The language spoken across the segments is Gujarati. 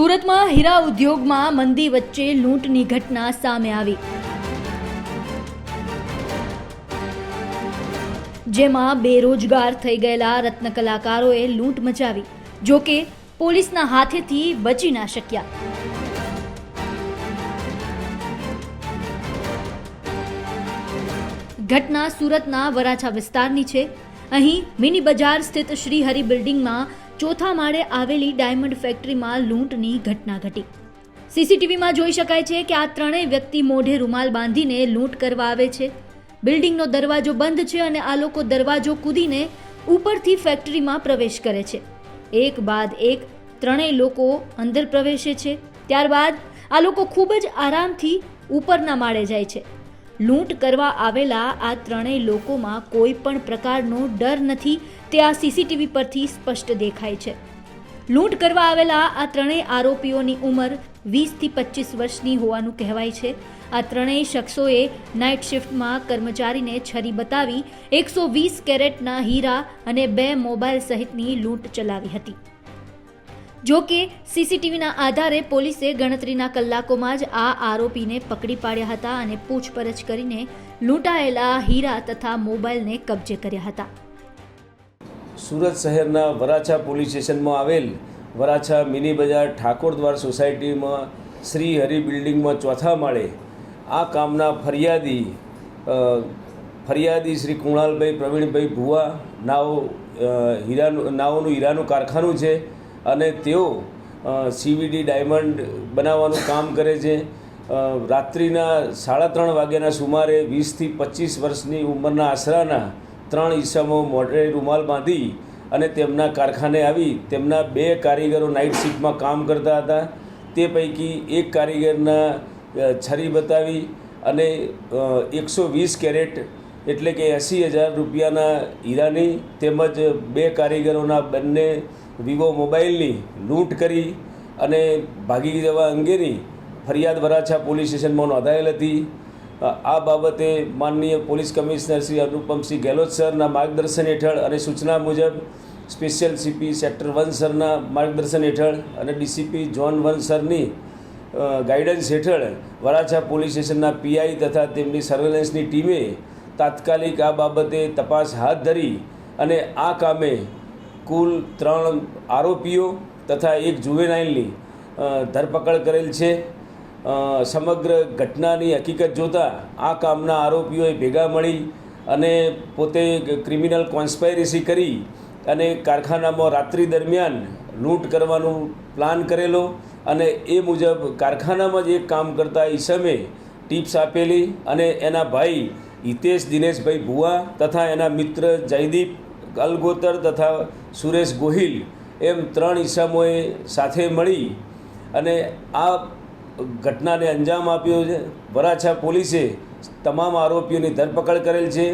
સુરતમાં હીરા ઉદ્યોગમાં મંદી વચ્ચે લૂંટની ઘટના સામે આવી. જેમાં બેરોજગાર થઈ ગયેલા રત્ન કલાકારોએ લૂંટ મચાવી, જો પોલીસના હાથેથી બચી ના શક્યા. ઘટના સુરતના વરાછા વિસ્તારની છે. અહીં મિની બજાર સ્થિત શ્રીહરિ બિલ્ડિંગમાં ચોથા માળે આવેલી ડાયમંડ ફેક્ટરીમાં લૂંટની ઘટના ઘટી. સીસીટીવીમાં જોઈ શકાય છે કે આ ત્રણેય વ્યક્તિ મોઢે રૂમાલ બાંધીને લૂંટ કરવા આવે છે. બિલ્ડિંગનો દરવાજો બંધ છે અને આ લોકો દરવાજો કૂદીને ઉપરથી ફેક્ટરીમાં પ્રવેશ કરે છે. એક બાદ એક ત્રણેય લોકો અંદર પ્રવેશે છે. ત્યારબાદ આ લોકો ખૂબ જ આરામથી ઉપરના માળે જાય છે. લૂંટ કરવા આવેલા આ ત્રણેય લોકોમાં કોઈ પણ પ્રકારનો ડર નથી, તે આ સીસીટીવી પરથી સ્પષ્ટ દેખાય છે. લૂંટ કરવા આવેલા આ ત્રણેય આરોપીઓની ઉંમર વીસથી પચીસ વર્ષની હોવાનું કહેવાય છે. આ ત્રણેય શખ્સોએ નાઇટ શિફ્ટમાં કર્મચારીને છરી બતાવી એકસો વીસ કેરેટના હીરા અને બે મોબાઈલ સહિતની લૂંટ ચલાવી હતી. જો કે સીસીટીવીના આધારે પોલીસે ગણતરીના કલાકોમાં જ આ આરોપીને પકડી પાડ્યા હતા અને પૂછપરછ કરીને લૂંટાયેલા હીરા તથા મોબાઈલને કબજે કર્યા હતા. સુરત શહેરના વરાછા પોલીસ સ્ટેશનમાં આવેલ વરાછા મિની બજાર ઠાકોર દ્વાર સોસાયટીમાં શ્રી હરિ બિલ્ડિંગમાં ચોથા માળે આ કામના ફરિયાદી ફરિયાદી શ્રી કુણાલભાઈ પ્રવીણભાઈ ભુવા અ, હીરાનું નાઓનું હીરાનું કારખાનું છે. અને તેઓ સીવીડી ડાયમંડ બનાવવાનું કામ કરે છે. રાત્રિના સાડા ત્રણ વાગ્યાના સુમારે વીસથી પચીસ વર્ષની ઉંમરના આશરાના ત્રણ ઈસમો મોઢે રૂમાલ બાંધી અને તેમના કારખાને આવી તેમના બે કારીગરો નાઇટ શિફ્ટમાં કામ કરતા હતા. તે પૈકી એક કારીગરના છરી બતાવી અને એકસો વીસ કેરેટ એટલે કે એંસી હજાર રૂપિયાના હીરાની તેમજ બે કારીગરોના બંને વિવો મોબાઈલની લૂંટ કરી અને ભાગી જવા અંગેની ફરિયાદ વરાછા પોલીસ સ્ટેશનમાં નોંધાયેલ હતી. આ બાબતે માનનીય પોલીસ કમિશનર શ્રી અનુપમસિંહ ગેહલોત સરના માર્ગદર્શન હેઠળ અને સૂચના મુજબ સ્પેશિયલ સીપી સેક્ટર વન સરના માર્ગદર્શન હેઠળ અને ડીસીપી જોન વન સરની ગાઈડન્સ હેઠળ વરાછા પોલીસ સ્ટેશનના પીઆઈ તથા તેમની સર્વેલન્સની ટીમે તાત્કાલિક આ બાબતે તપાસ હાથ ધરી અને આ કામે કુલ ત્રણ આરોપીઓ તથા એક જુવેનાઇલની ધરપકડ કરેલ છે. સમગ્ર ઘટનાની હકીકત જોતાં આ કામના આરોપીઓએ ભેગા મળી અને પોતે ક્રિમિનલ કોન્સ્પાયરેસી કરી અને કારખાનામાં રાત્રિ દરમિયાન લૂંટ કરવાનું પ્લાન કરેલો અને એ મુજબ કારખાનામાં જ એક કામ કરતા ઈસમે ટિપ્સ આપેલી અને એના ભાઈ હિતેશ દિનેશભાઈ ભુવા તથા એના મિત્ર જયદીપ અલગોતર તથા સુરેશ ગોહિલ એમ ત્રણ ઈસમોએ સાથે મળી અને આ ઘટનાને અંજામ આપ્યો છે. વરાછા પોલીસે તમામ આરોપીઓની ધરપકડ કરેલ છે.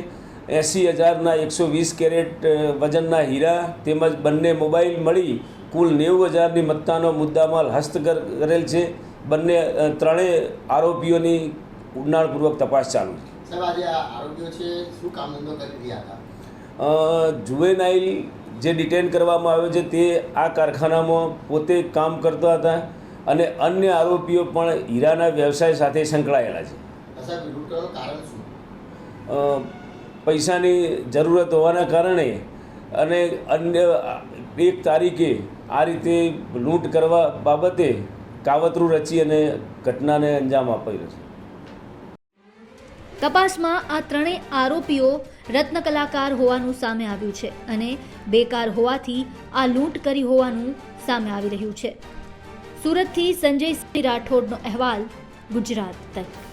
એંસી હજારના એકસો વીસ કેરેટ વજનના હીરા તેમજ બંને મોબાઈલ મળી કુલ નેવું હજારની મત્તાનો મુદ્દામાલ હસ્તગત કરેલ છે. બંને ત્રણેય આરોપીઓની ઉડાણપૂર્વક તપાસ ચાલુ છે. સાહેબ આજે આ છે, શું કામ ધંધો કરી રહ્યા હતા? જુવેનાઇલ જે ડિટેન કરવામાં આવ્યો છે તે આ કારખાનામાં પોતે કામ કરતા હતા અને અન્ય આરોપીઓ પણ હીરાના વ્યવસાય સાથે સંકળાયેલા છે. પૈસાની જરૂરત હોવાના કારણે અને અન્ય એક તારીખે આ રીતે લૂંટ કરવા બાબતે કાવતરું રચી અને ઘટનાને અંજામ આપ્યો છે. તપાસમાં આ ત્રણેય આરોપીઓ રત્ન કલાકાર હોવાનું સામે આવ્યું છે અને બેકાર હોવાથી આ લૂંટ કરી હોવાનું સામે આવી રહ્યું છે. સુરતથી સંજય સિંહ રાઠોડનો અહેવાલ ગુજરાત તક